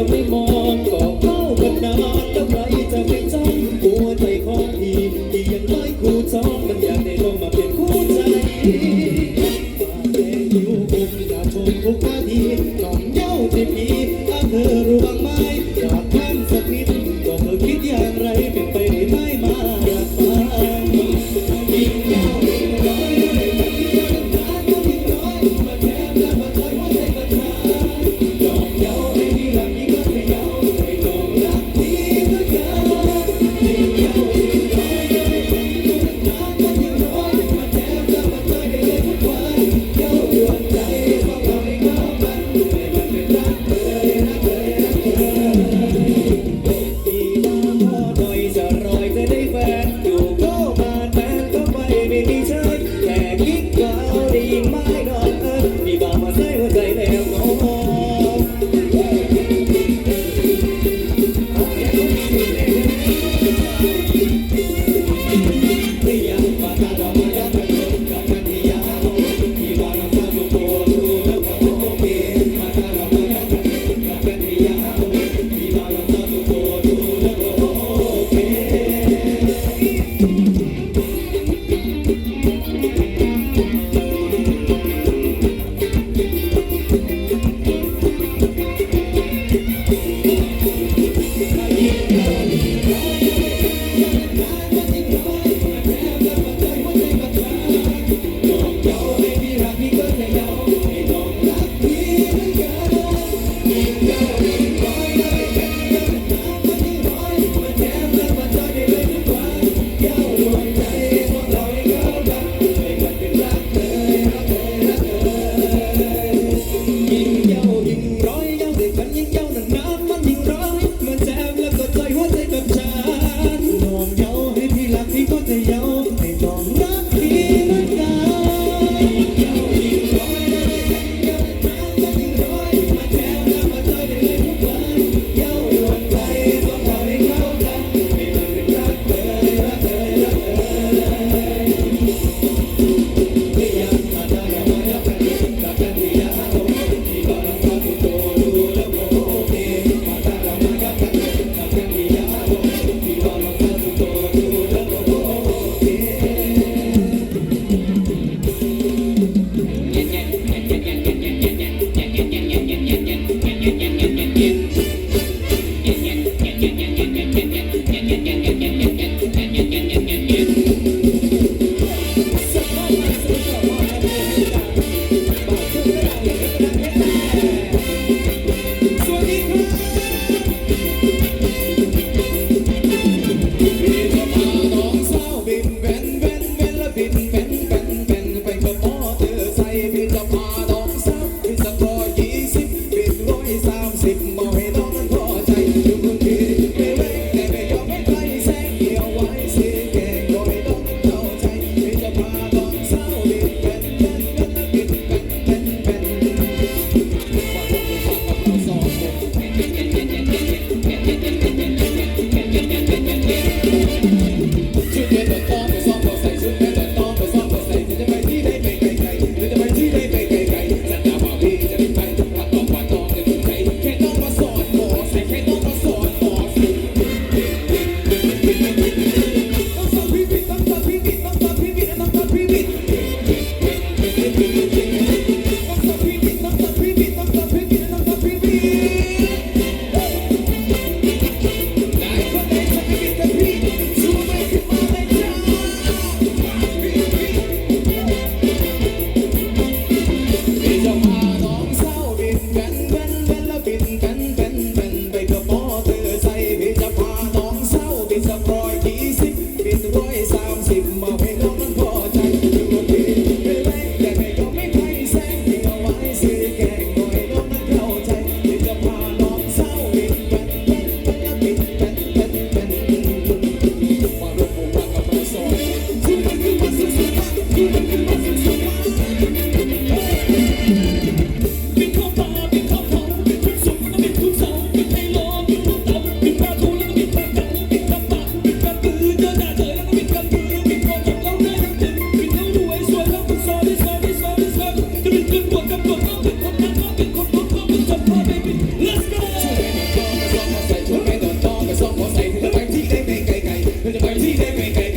จะไม่มองก็เข้ากันนานแล้ครจะไม่จ้องหัวใจของพี่ที่ยังไม่คู่จองมันอยากได้ลมมาเปลี่ยนคู่ใจฝากแดงอยู่คงอย่าชมทุกนาทีต้องเย้าที่พี่อาเธอ take me, take